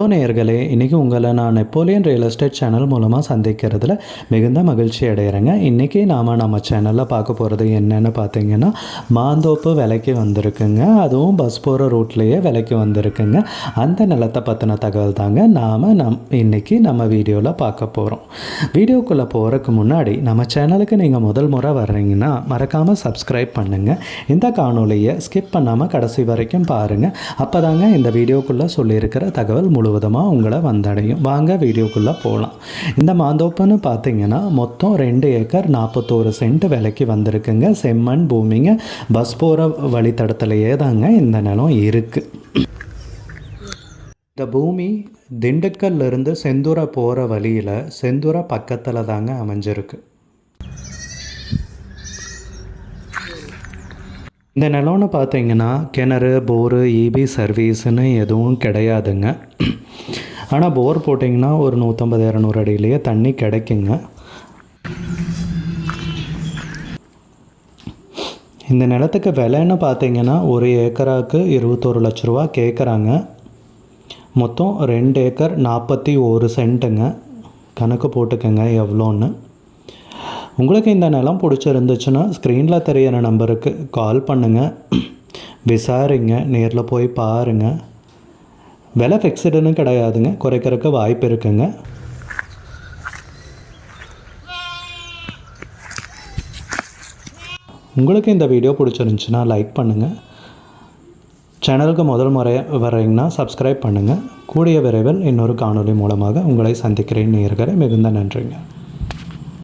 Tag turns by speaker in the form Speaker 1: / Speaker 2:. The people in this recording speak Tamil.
Speaker 1: நேயர்களே இன்றைக்கி உங்களை நான் நெப்போலியன் ரியல் எஸ்டேட் சேனல் மூலமாக சந்திக்கிறதுல மிகுந்த மகிழ்ச்சி அடைகிறேங்க இன்றைக்கி நாம் நம்ம சேனலில் பார்க்க போகிறது என்னென்னு பார்த்தீங்கன்னா மாந்தோப்பு விலைக்கு வந்திருக்குங்க. அதுவும் பஸ் போகிற ரூட்லேயே விலைக்கு வந்திருக்குங்க. அந்த நிலத்தை பற்றின தகவல் தாங்க நாம் நம் இன்றைக்கி நம்ம வீடியோவில் பார்க்க போகிறோம் வீடியோக்குள்ளே போகிறதுக்கு முன்னாடி நம்ம சேனலுக்கு நீங்கள் முதல் முறை வர்றீங்கன்னா மறக்காமல் சப்ஸ்கிரைப் பண்ணுங்கள் இந்த காணொலியை ஸ்கிப் பண்ணாமல் கடைசி வரைக்கும் பாருங்கள் அப்போ தாங்க இந்த வீடியோக்குள்ளே சொல்லியிருக்கிற தகவல் முழுவதுமாக உங்களை வந்தடையும். வாங்க வீடியோக்குள்ளே போகலாம் இந்த மாந்தோப்புன்னு பார்த்தீங்கன்னா மொத்தம் ரெண்டு ஏக்கர் நாற்பத்தோரு சென்ட் விலைக்கு வந்திருக்குங்க. செம்மண் பூமிங்க. பஸ் போகிற வழித்தடத்துலையே தாங்க இந்த நிலம் இருக்குது இந்த பூமி திண்டுக்கல்ல இருந்து போகிற வழியில் செந்துரை பக்கத்தில் தாங்க அமைஞ்சிருக்கு. இந்த நிலம்னு பார்த்தீங்கன்னா கிணறு போரு இபி சர்வீஸ்னு எதுவும் கிடையாதுங்க. ஆனால் போர் போட்டிங்கன்னா ஒரு நூற்றம்பது இரநூறு அடியிலேயே தண்ணி கிடைக்குங்க. இந்த நிலத்துக்கு விலைன்னு பார்த்தீங்கன்னா ஒரு ஏக்கராக்கு இருபத்தோரு லட்ச ரூபா கேட்குறாங்க மொத்தம் ரெண்டு ஏக்கர் நாற்பத்தி ஒரு சென்ட்டுங்க. கணக்கு போட்டுக்கோங்க எவ்வளோன்னு. உங்களுக்கு இந்த நிலம் பிடிச்சிருந்துச்சுன்னா ஸ்க்ரீனில் தெரியிற நம்பருக்கு கால் பண்ணுங்கள் விசாரிங்க. நேரில் போய் பாருங்கள் விலை ஃபிக்ஸ்டுன்னு கிடையாதுங்க. குறைக்கிறதுக்கு வாய்ப்பு இருக்குங்க. உங்களுக்கு இந்த வீடியோ பிடிச்சிருந்துச்சுன்னா லைக் பண்ணுங்கள் சேனலுக்கு முதல் முறை வர்றீங்கன்னா சப்ஸ்கிரைப் பண்ணுங்கள் கூடிய விரைவில் இன்னொரு காணொலி மூலமாக உங்களை சந்திக்கிறேன். நேர்களை மிகுந்த நன்றிங்க.